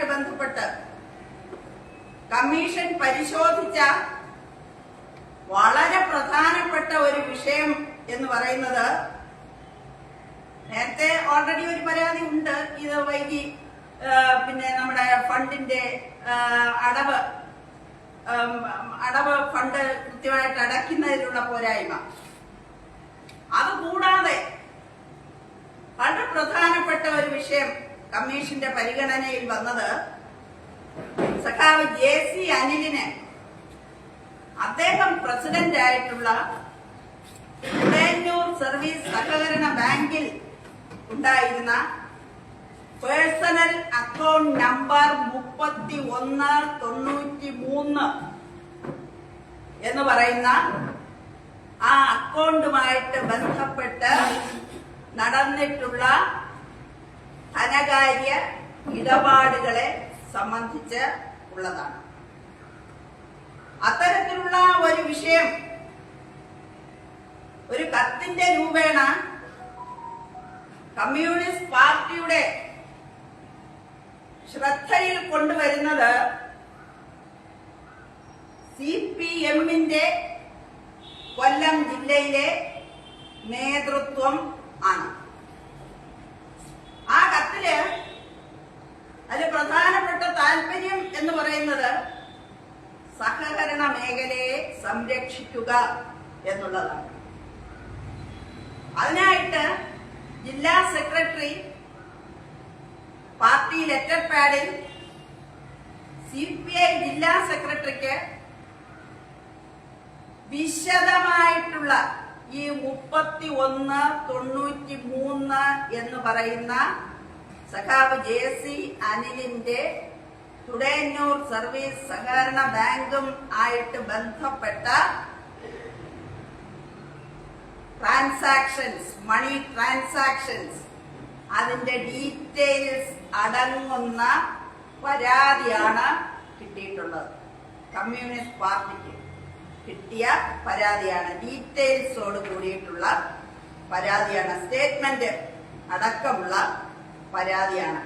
ഇതുമായിട്ട് ബന്ധപ്പെട്ട് കമ്മീഷൻ പരിശോധിച്ച വളരെ പ്രധാനപ്പെട്ട ഒരു വിഷയം എന്ന് പറയുന്നത് നേരത്തെ ഓൾറെഡി ഒരു പരാതി ഉണ്ട്. ഇത് വൈകി പിന്നെ നമ്മുടെ ഫണ്ടിന്റെ അടവ് അടവ് ഫണ്ട് കൃത്യമായിട്ട് അടയ്ക്കുന്നതിലുള്ള പോരായ്മ. അതുകൂടാതെ വളരെ പ്രധാനപ്പെട്ട ഒരു വിഷയം കമ്മീഷന്റെ പരിഗണനയിൽ വന്നത് സഖാവ് ജെ സി അനിലിന്. അദ്ദേഹം പ്രസിഡന്റ് ആയിട്ടുള്ള ഉടയന്നൂർ സർവീസ് സഹകരണ ബാങ്കിൽ ഉണ്ടായിരുന്ന പേഴ്സണൽ അക്കൗണ്ട് നമ്പർ മുപ്പത്തി ഒന്ന് തൊണ്ണൂറ്റി മൂന്ന് എന്ന് പറയുന്ന ആ അക്കൗണ്ടുമായിട്ട് ബന്ധപ്പെട്ട് നടന്നിട്ടുള്ള ധനകാര്യ ഇടപാടുകളെ സംബന്ധിച്ച് ഉള്ളതാണ്. അത്തരത്തിലുള്ള ഒരു വിഷയം ഒരു കത്തിന്റെ രൂപേണ കമ്മ്യൂണിസ്റ്റ് പാർട്ടിയുടെ ശ്രദ്ധയിൽ കൊണ്ടുവരുന്നത് സി പി എമ്മിന്റെ കൊല്ലം ജില്ലയിലെ നേതൃത്വം ആണ് ആ കത്തിൽ അതിൽ പ്രധാനപ്പെട്ട താല്പര്യം എന്ന് പറയുന്നത് സഹകരണ മേഖലയെ സംരക്ഷിക്കുക എന്നുള്ളതാണ്. അതിനായിട്ട് ജില്ലാ സെക്രട്ടറി പാർട്ടി ലെറ്റർ പാഡിൽ സി പി ഐ ജില്ലാ സെക്രട്ടറിക്ക് വിശദമായിട്ടുള്ള ഈ മുപ്പത്തി ഒന്ന് തൊണ്ണൂറ്റി മൂന്ന് എന്ന് പറയുന്ന സഖാവ് ജെ സി അനിലിന്റെ തുടയന്നൂർ സർവീസ് സഹകരണ ബാങ്കും ആയിട്ട് ബന്ധപ്പെട്ട ട്രാൻസാക്ഷൻസ് മണി ട്രാൻസാക്ഷൻസ് അതിന്റെ ഡീറ്റെയിൽസ് അടങ്ങുന്ന പരാതിയാണ് കിട്ടിയിട്ടുള്ളത്. കമ്മ്യൂണിസ്റ്റ് പാർട്ടിക്ക് കിട്ടിയ പരാതിയാണ്. ഡീറ്റെയിൽസോട് കൂടിയിട്ടുള്ള പരാതിയാണ്. സ്റ്റേറ്റ്മെന്റ് അടക്കമുള്ള പരാതിയാണ്.